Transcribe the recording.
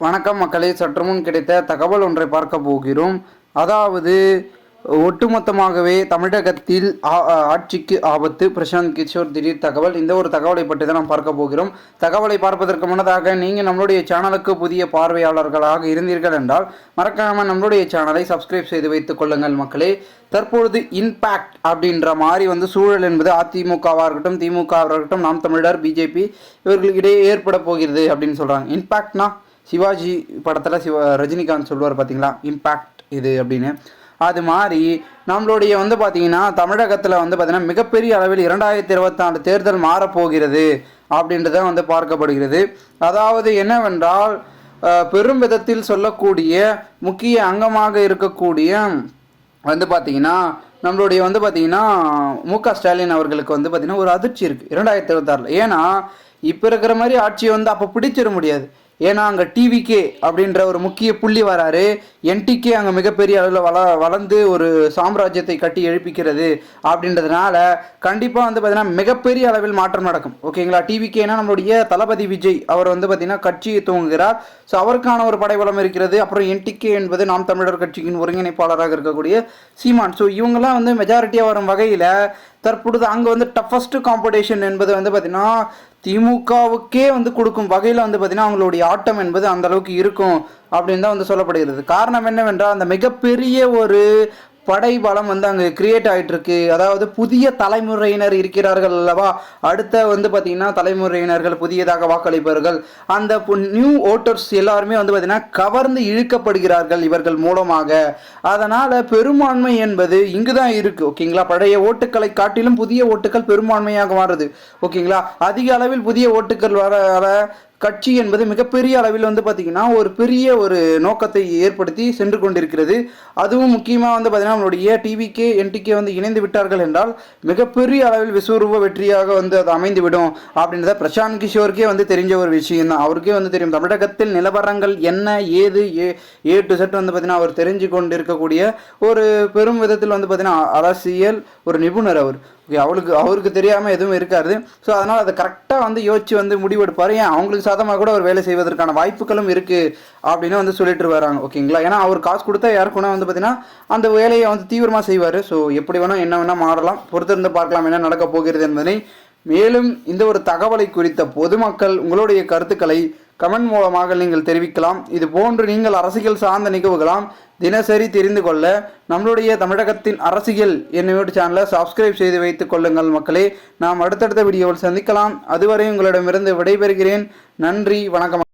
வணக்கம் மக்களே சற்றுமுன் கிடைத்த தகவல் ஒன்றை பார்க்க போகிறோம். அதாவது ஒட்டுமொத்தமாகவே தமிழகத்தில் ஆ- ஆட்சிக்கு ஆபத்து. பிரசாந்த் கிஷோர் திடீர் தகவல். இந்த ஒரு தகவலை பற்றி தான் நாம் பார்க்க போகிறோம். தகவலை பார்ப்பதற்கு முன்னதாக நீங்கள் நம்மளுடைய சேனலுக்கு புதிய பார்வையாளர்களாக இருந்தீர்கள் என்றால் மறக்காமல் நம்மளுடைய சேனலை சப்ஸ்கிரைப் செய்து வைத்துக் கொள்ளுங்கள் மக்களே. தற்பொழுது இம்பேக்ட் அப்படின்ற மாதிரி வந்து சூழல் என்பது அதிமுகவாக இருக்கட்டும் திமுகவாக இருக்கட்டும் நாம் தமிழர் பிஜேபி இவர்களுக்கிடையே ஏற்பட போகிறது அப்படின்னு சொல்கிறாங்க இம்பேக்ட்னா சிவாஜி படத்தில் சிவா ரஜினிகாந்த் சொல்லுவார் பார்த்தீங்களா இம்பேக்ட் இது அப்படின்னு. அது மாதிரி நம்மளுடைய வந்து பார்த்தீங்கன்னா தமிழகத்தில் வந்து பார்த்தீங்கன்னா மிகப்பெரிய அளவில் இரண்டாயிரத்தி இருபத்தாண்டு தேர்தல் மாறப்போகிறது அப்படின்றத வந்து பார்க்கப்படுகிறது. அதாவது என்னவென்றால் பெரும் விதத்தில் சொல்லக்கூடிய முக்கிய அங்கமாக இருக்கக்கூடிய வந்து பார்த்தீங்கன்னா நம்மளுடைய வந்து பார்த்தீங்கன்னா மு க ஸ்டாலின் அவர்களுக்கு வந்து பார்த்தீங்கன்னா ஒரு அதிர்ச்சி இருக்குது இரண்டாயிரத்தி இருபத்தாறில். ஏன்னா இப்போ இருக்கிற மாதிரி ஆட்சியை வந்து அப்போ பிடிச்சிட முடியாது. ஏன்னா அங்கே டிவிகே அப்படின்ற ஒரு முக்கிய புள்ளி வராரு. என்டிகே அங்கே மிகப்பெரிய அளவில் வள வளர்ந்து ஒரு சாம்ராஜ்யத்தை கட்டி எழுப்பிக்கிறது அப்படின்றதுனால கண்டிப்பாக வந்து பார்த்தீங்கன்னா மிகப்பெரிய அளவில் மாற்றம் நடக்கும். ஓகேங்களா? டிவிகேனா நம்மளுடைய தளபதி விஜய். அவர் வந்து பார்த்தீங்கன்னா கட்சியை துவங்குகிறார். ஸோ அவருக்கான ஒரு படைபலம் இருக்கிறது. அப்புறம் என்டிகே என்பது நாம் தமிழர் கட்சியின் ஒருங்கிணைப்பாளராக இருக்கக்கூடிய சீமான். ஸோ இவங்கெல்லாம் வந்து மெஜாரிட்டியாக வரும் வகையில் தற்பொழுது அங்கே வந்து டஃபஸ்ட் காம்படிஷன் என்பது வந்து பார்த்தீங்கன்னா திமுகவுக்கே வந்து கொடுக்கும் வகையில் வந்து பார்த்தீங்கன்னா அவங்களுடைய ஆட்டம் என்பது அந்த அளவுக்கு இருக்கும் அப்படின்னு தான் வந்து சொல்லப்படுகிறது. காரணம் என்னவென்றால் அந்த மிகப்பெரிய ஒரு படை பலம் வந்து அங்கே கிரியேட் ஆயிட்டு இருக்கு அதாவது புதிய தலைமுறையினர் இருக்கிறார்கள் அல்லவா? அடுத்த வந்து பார்த்திங்கன்னா தலைமுறையினர்கள் புதியதாக வாக்களிப்பார்கள். அந்த நியூ ஓட்டர்ஸ் எல்லாருமே வந்து பார்த்திங்கன்னா கவர்ந்து இழுக்கப்படுகிறார்கள் இவர்கள் மூலமாக. அதனால் பெரும்பான்மை என்பது இங்கு தான் இருக்கு ஓகேங்களா பழைய ஓட்டுக்களை காட்டிலும் புதிய ஓட்டுக்கள் பெரும்பான்மையாக மாறுது. ஓகேங்களா அதிக அளவில் புதிய ஓட்டுக்கள் வர வர கட்சி என்பது மிகப்பெரிய அளவில் வந்து பார்த்திங்கன்னா ஒரு பெரிய ஒரு நோக்கத்தை ஏற்படுத்தி சென்று கொண்டிருக்கிறது. அதுவும் முக்கியமாக வந்து பார்த்திங்கன்னா நம்மளுடைய டிவிகே என்டிகே வந்து இணைந்து விட்டார்கள் என்றால் மிகப்பெரிய அளவில் விஸ்வரூப வெற்றியாக வந்து அது அமைந்துவிடும் அப்படின்றத பிரசாந்த் கிஷோருக்கே வந்து தெரிஞ்ச ஒரு விஷயம் தான் அவருக்கே வந்து தெரியும். தமிழகத்தில் நிலவரங்கள் என்ன ஏது ஏ ஏ டு செட் வந்து பார்த்திங்கன்னா அவர் தெரிஞ்சு கொண்டு இருக்கக்கூடிய ஒரு பெரும் விதத்தில் வந்து பார்த்திங்கன்னா அரசியல் ஒரு நிபுணர் அவர். ஓகே அவளுக்கு அவருக்கு தெரியாமல் எதுவும் இருக்காது. ஸோ அதனால் அதை கரெக்டாக வந்து யோசிச்சு வந்து முடிவெடுப்பார். ஏன் அவங்களுக்கு சாதமாக கூட அவர் வேலை செய்வதற்கான வாய்ப்புகளும் இருக்குது அப்படின்னு வந்து சொல்லிட்டு வராங்க ஓகேங்களா ஏன்னா அவர் காசு கொடுத்தா யாருக்குன்னா வந்து பார்த்தீங்கன்னா அந்த வேலையை வந்து தீவிரமாக செய்வார். ஸோ எப்படி வேணால் என்ன வேணால் மாறலாம். பொறுத்திருந்து பார்க்கலாம் என்ன நடக்கப் போகிறது என்பதை. மேலும் இந்த ஒரு தகவலை குறித்த பொதுமக்கள் உங்களுடைய கருத்துக்களை கமெண்ட் மூலமாக நீங்கள் தெரிவிக்கலாம். இது போன்று நீங்கள் அரசியல் சார்ந்த நிகழ்வுகளாம் தினசரி தெரிந்து கொள்ள நம்மளுடைய தமிழகத்தின் அரசியல் என்னோட சேனலை சப்ஸ்கிரைப் செய்து வைத்துக் கொள்ளுங்கள் மக்களே. நாம் அடுத்தடுத்த வீடியோவில் சந்திக்கலாம். அதுவரை உங்களிடமிருந்து விடைபெறுகிறேன். நன்றி வணக்கம்.